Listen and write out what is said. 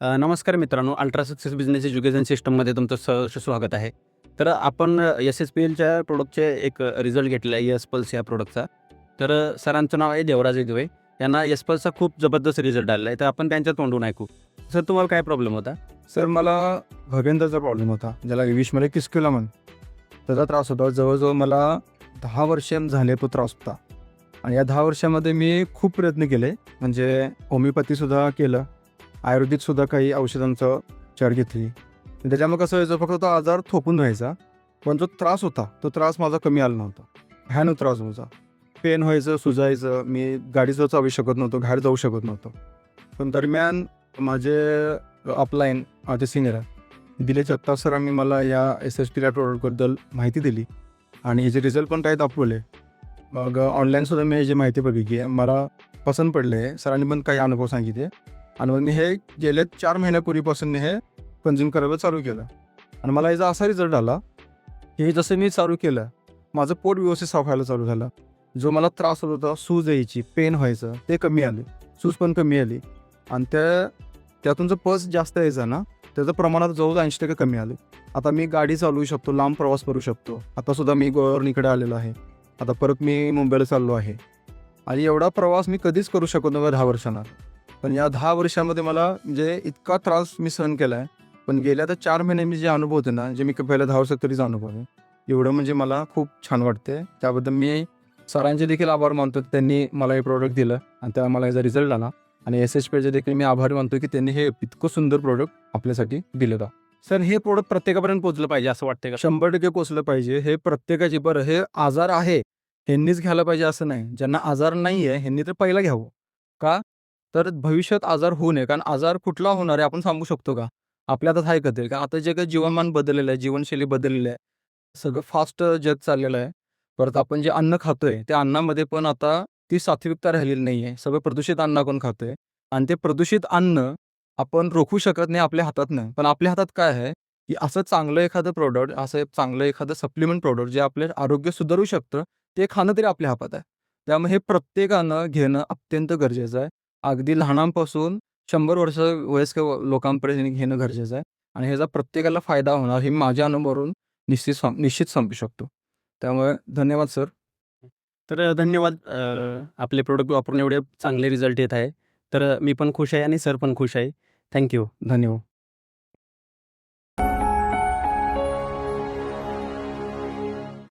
अ, नमस्कार मित्रांनो. Ultra success business education सिस्टममध्ये तुमचं सहर्ष स्वागत आहे. तर आपण एस एस पी एलच्या प्रोडक्टचे एक रिझल्ट घेतला आहे एस पल्स या प्रोडक्टचा तर अ, सरांचं नाव आहे देवराज दुवे. यांना एस पल्सचा खूप जबरदस्त रिझल्ट आलेला आहे. तर आपण त्यांच्या तोंडून ऐकू. सर तुम्हाला काय प्रॉब्लेम होता? सर मला भगेंद्रचा प्रॉब्लेम होता ज्याला इंग्लिशमध्ये किसकिला म्हण त्याचा त्रास होता. जवळजवळ मला दहा वर्ष झाले तो त्रास होता. आणि या दहा वर्षामध्ये मी खूप प्रयत्न केले. म्हणजे होमिओपॅथीसुद्धा केलं. आयुर्वेदिकसुद्धा काही औषधांचं उपचार घेतली. त्याच्यामुळे कसं व्हायचं फक्त तो आजार थोपून व्हायचा पण जो त्रास होता तो त्रास माझा कमी आला नव्हता. ह्यानं त्रास व्हायचा पेन व्हायचं सुजायचं मी गाडीचं चालू शकत नव्हतो बाहेर जाऊ शकत नव्हतो. पण दरम्यान माझे अपलाईन माझे सिनियर दिले जगताप सरांनी मला या एस एस पीला प्रोडक्टबद्दल माहिती दिली. आणि ह्याचे रिझल्ट पण काही दाखवले. मग ऑनलाईनसुद्धा मी ह्याची माहिती बघितली. मला पसंत पडले. सरांनी पण काही अनुभव सांगितले. आणि मग मी हे गेल्या चार महिन्यापूर्वीपासून मी हे कंझ्युम करायला चालू केलं. आणि मला याचा असा रिझल्ट आला की हे जसं मी चालू केलं माझं पोट व्यवस्थित साफ व्हायला चालू झालं. जो मला त्रास होत होता सूज यायची पेन व्हायचं ते कमी आले. सूज पण कमी आली. आणि त्या त्यातून जो पस जास्त यायचा ना त्याचं प्रमाणात जवळ ऐंशी टक्के कमी आले. आता मी गाडी चालवू शकतो लांब प्रवास करू शकतो. आता सुद्धा मी गोवर्णीकडे आलेलो आहे. आता परत मी मुंबईला चाललो आहे. आणि एवढा प्रवास मी कधीच करू शकत नव्हतो दहा वर्षांना. पण या दहा वर्षामध्ये मला म्हणजे इतका त्रास मी सहन केला आहे पण गेल्या तर चार महिने मी जे अनुभव होते ना जे मी पहिल्या दहा वर्षात तरीच अनुभव आहे. एवढं म्हणजे मला खूप छान वाटते त्याबद्दल मी सरांचे देखील आभार मानतो त्यांनी मला हे प्रोडक्ट दिलं आणि त्या मला याचा रिझल्ट आला. आणि एस एस पीचे देखील मी आभार मानतो की त्यांनी हे इतकं सुंदर प्रोडक्ट आपल्यासाठी दिलं होतं सर हे प्रोडक्ट प्रत्येकापर्यंत पोहोचलं पाहिजे असं वाटतं का? शंभर टक्के पोचलं पाहिजे. हे प्रत्येकाची बरं हे आजार आहे ह्यांनीच घ्यायला पाहिजे असं नाही. ज्यांना आजार नाही आहे ह्यांनी तर पहिला घ्यावं. का? तर भविष्यात आजार होऊ नये. कारण आजार कुठला होणार आहे आपण सांगू शकतो का? आपल्या हातात आहे कधी का आता जे काही जीवनमान बदललेलं आहे जीवनशैली बदललेली आहे सगळं फास्ट जग चाललेलं आहे. परत आपण जे अन्न खातोय त्या अन्नामध्ये पण आता ती सात्विकता राहिलेली नाही आहे. सगळं प्रदूषित अन्न आपण खातोय. आणि ते प्रदूषित अन्न आपण रोखू शकत नाही आपल्या हातात नाही पण आपल्या हातात काय आहे? की असं चांगलं एखादं प्रोडक्ट असं चांगलं एखादं सप्लिमेंट प्रोडक्ट जे आपले आरोग्य सुधारू शकतं ते खाणं तरी आपल्या हातात आहे. त्यामुळे हे प्रत्येकानं घेणं अत्यंत गरजेचं आहे. अगदी लहानांपासून शंभर वर्ष वयस्क लोकांपर्यंत घेणं गरजेचं आहे आणि ह्याचा प्रत्येकाला फायदा होणार हे माझ्या अनुभवावरून निश्चित सम निश्चित समजू शकतो. त्यामुळे धन्यवाद सर. तर धन्यवाद. आपले प्रोडक्ट वापरून एवढे चांगले रिझल्ट येत आहे. तर मी पण खुश आहे आणि सर पण खुश आहे. थँक्यू धन्यवाद.